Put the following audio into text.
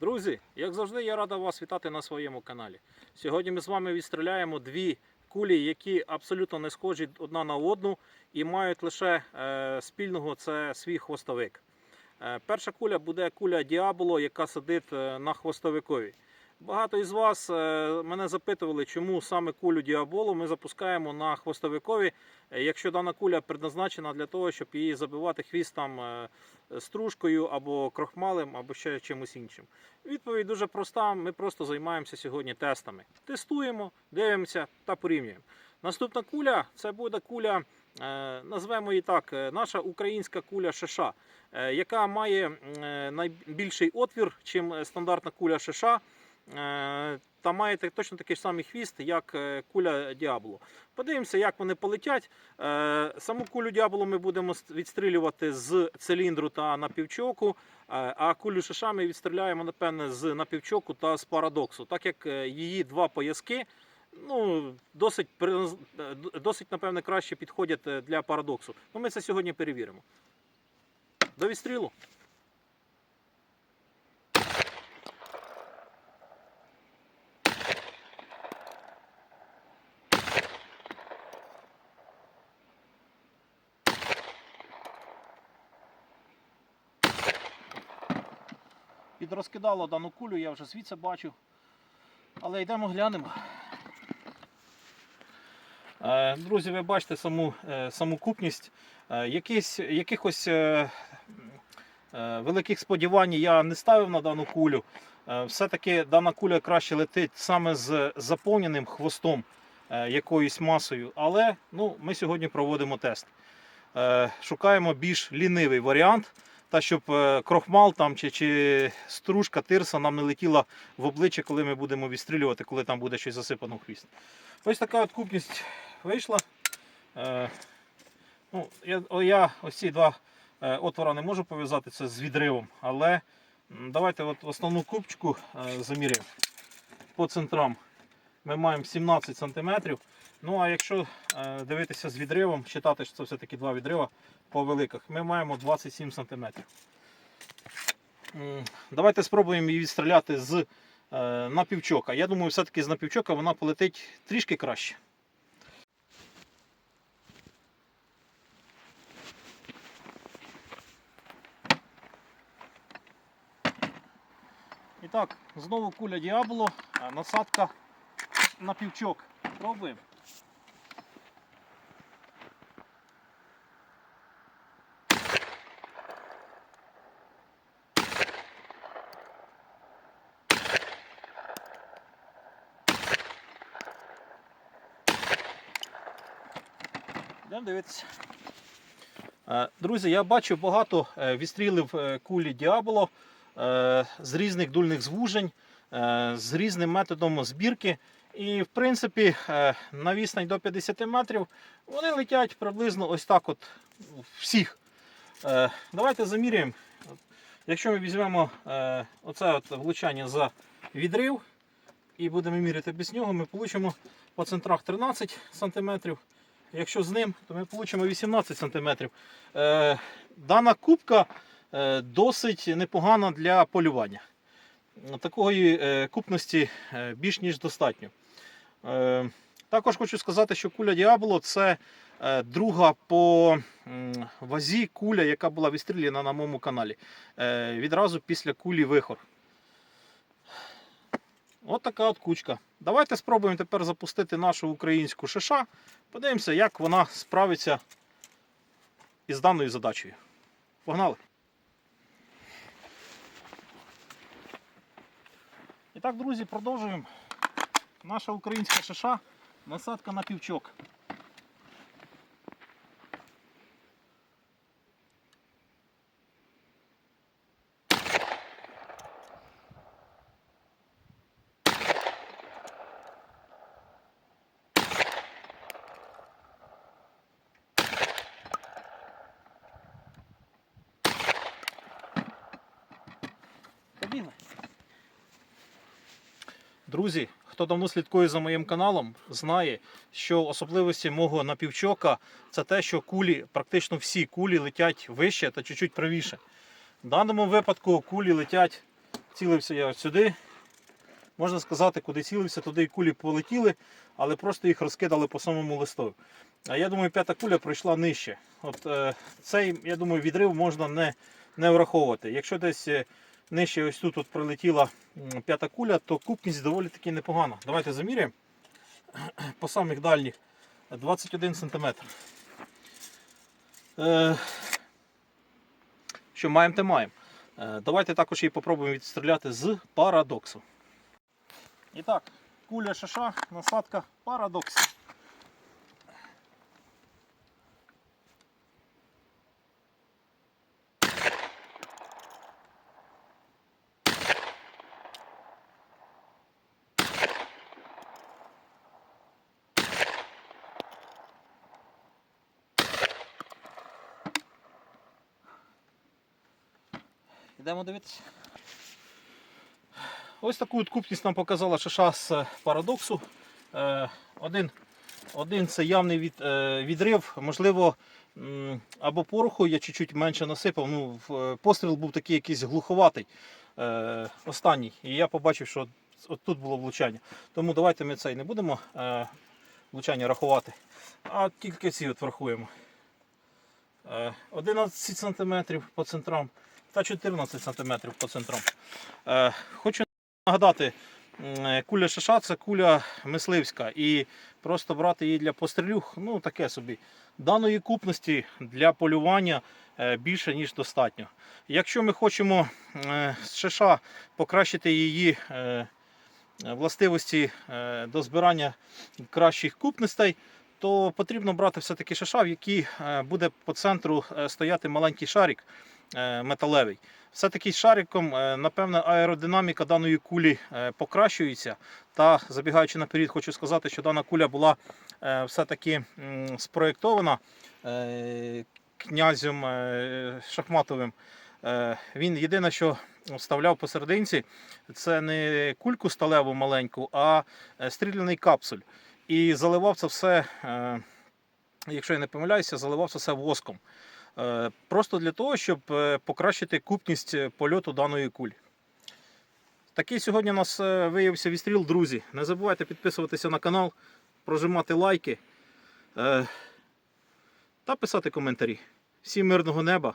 Друзі, як завжди, я рада вас вітати на своєму каналі. Сьогодні ми з вами відстріляємо дві кулі, які абсолютно не схожі одна на одну і мають лише е, спільного це свій хвостовик. Е, перша куля буде куля Діаболо, яка сидить е, на хвостовикові. Багато із вас е, мене запитували, чому саме кулю Діаболо ми запускаємо на хвостовикові, е, якщо дана куля предназначена для того, щоб її забивати хвіст е, стружкою або крохмалем, або ще чимось іншим. Відповідь дуже проста. Ми просто займаємося сьогодні тестами. Тестуємо, дивимося та порівнюємо. Наступна куля це буде куля, назвемо її так, наша українська куля е, яка має найбільший отвір, чим стандартна куля шиша. Е, Та має точно такий ж самий хвіст, як е, куля Діабло. Подивимося, як вони полетять. Е, Саму кулю Діабло ми будемо відстрілювати з циліндру та напівчоку, а кулю шиша ми відстріляємо, напевне, з напівчоку та з парадоксу, так як її два пояски ну, досить, досить, напевне, краще підходять для парадоксу. Ну, ми це сьогодні перевіримо. До відстрілу. Підрозкидало дану кулю, я вже звідси бачу. Але йдемо глянемо. Е, Друзі, ви бачите саму, е, саму купність. Е, якихось е, е, великих сподівань я не ставив на дану кулю. Все-таки дана куля краще летить саме з заповненим хвостом якоюсь масою. Але ну, ми сьогодні проводимо тест. Шукаємо більш лінивий варіант. Та щоб е, крохмал там чи, чи стружка, тирса нам не летіла в обличчя, коли ми будемо відстрілювати, коли там буде щось засипано в хвіст. Ось така от купність вийшла. Е, ну, я, я ось ці два е, отвора не можу пов'язати це з відривом, але давайте от основну купчику е, заміряємо по центрам. Ми маємо 17 см. Ну а якщо е, дивитися з відривом, вважати, що це все-таки два відрива по великих, ми маємо 27 см. Давайте спробуємо її відстріляти з е, напівчока. Я думаю, все-таки з напівчока вона полетить трішки краще. І так, знову куля Діабло, насадка на півчок. Пробуємо. Йдемо дивитися. Е, Друзі, я бачу багато е, відстрілів е, кулі Діабло з різних дульних звужень, з різним методом збірки. І в принципі на до 50 метрів вони летять приблизно ось так от всіх. Давайте заміряємо. Якщо ми візьмемо оце от влучання за відрив і будемо міряти без нього, ми получимо по центрах 13 см. Якщо з ним, то ми получимо 18 см. Дана кубка е, досить непогана для полювання. Такої е, купності е, більш ніж достатньо. Також хочу сказати, що куля Діабло це друга по вазі куля, яка була відстріляна на моєму каналі. Відразу після кулі вихор. От така от кучка. Давайте спробуємо тепер запустити нашу українську шиша. Подивимося, як вона справиться із даною задачею. Погнали! І так, друзі, продовжуємо. Наша українська шиша, насадка на півчок. Друзі, хто давно слідкує за моїм каналом, знає, що особливості мого напівчока це те, що кулі, практично всі кулі летять вище та чуть-чуть правіше. В даному випадку кулі летять цілився я сюди. Можна сказати, куди цілився, туди і кулі полетіли, але просто їх розкидали по самому листу. А я думаю, п'ята куля пройшла нижче. От е, цей, я думаю, відрив можна не, не враховувати. Якщо десь е, нижче ось тут от прилетіла п'ята куля, то купність доволі таки непогана. Давайте заміряємо по самих дальніх 21 см. Е, що маємо, те маємо. Е, Давайте також її попробуємо відстріляти з парадоксу. І так, куля шаша, насадка парадокс. Йдемо дивитися. Ось таку от купність нам показала шаша з е, парадоксу. Е, Один, один це явний від, е, відрив. Можливо, або пороху я чуть-чуть менше насипав. Ну, постріл був такий якийсь глуховатий. Останній. І я побачив, що от тут було влучання. Тому давайте ми цей не будемо влучання рахувати, а тільки ці от врахуємо. Е, 11 см по центрам та 14 см по центрам. Е, Хочу нагадати, е, куля шаша це куля мисливська. І просто брати її для пострілюх, ну таке собі. Даної купності для полювання е, більше, ніж достатньо. Якщо ми хочемо з шаша покращити її властивості до збирання кращих купностей, то потрібно брати все-таки шаша, в якій е, буде по центру е, стояти маленький шарик е, металевий. Все-таки шариком, напевне, аеродинаміка даної кулі покращується. Та забігаючи наперед, хочу сказати, що дана куля була все-таки спроєктована князем Шахматовим. Він єдине, що вставляв посерединці, це не кульку сталеву маленьку, а стріляний капсуль. І заливав це все, е, якщо я не помиляюся, заливав це все воском. Е, Просто для того, щоб е, покращити купність польоту даної кулі. Такий сьогодні у нас виявився відстріл, друзі. Не забувайте підписуватися на канал, прожимати лайки та писати коментарі. Всім мирного неба,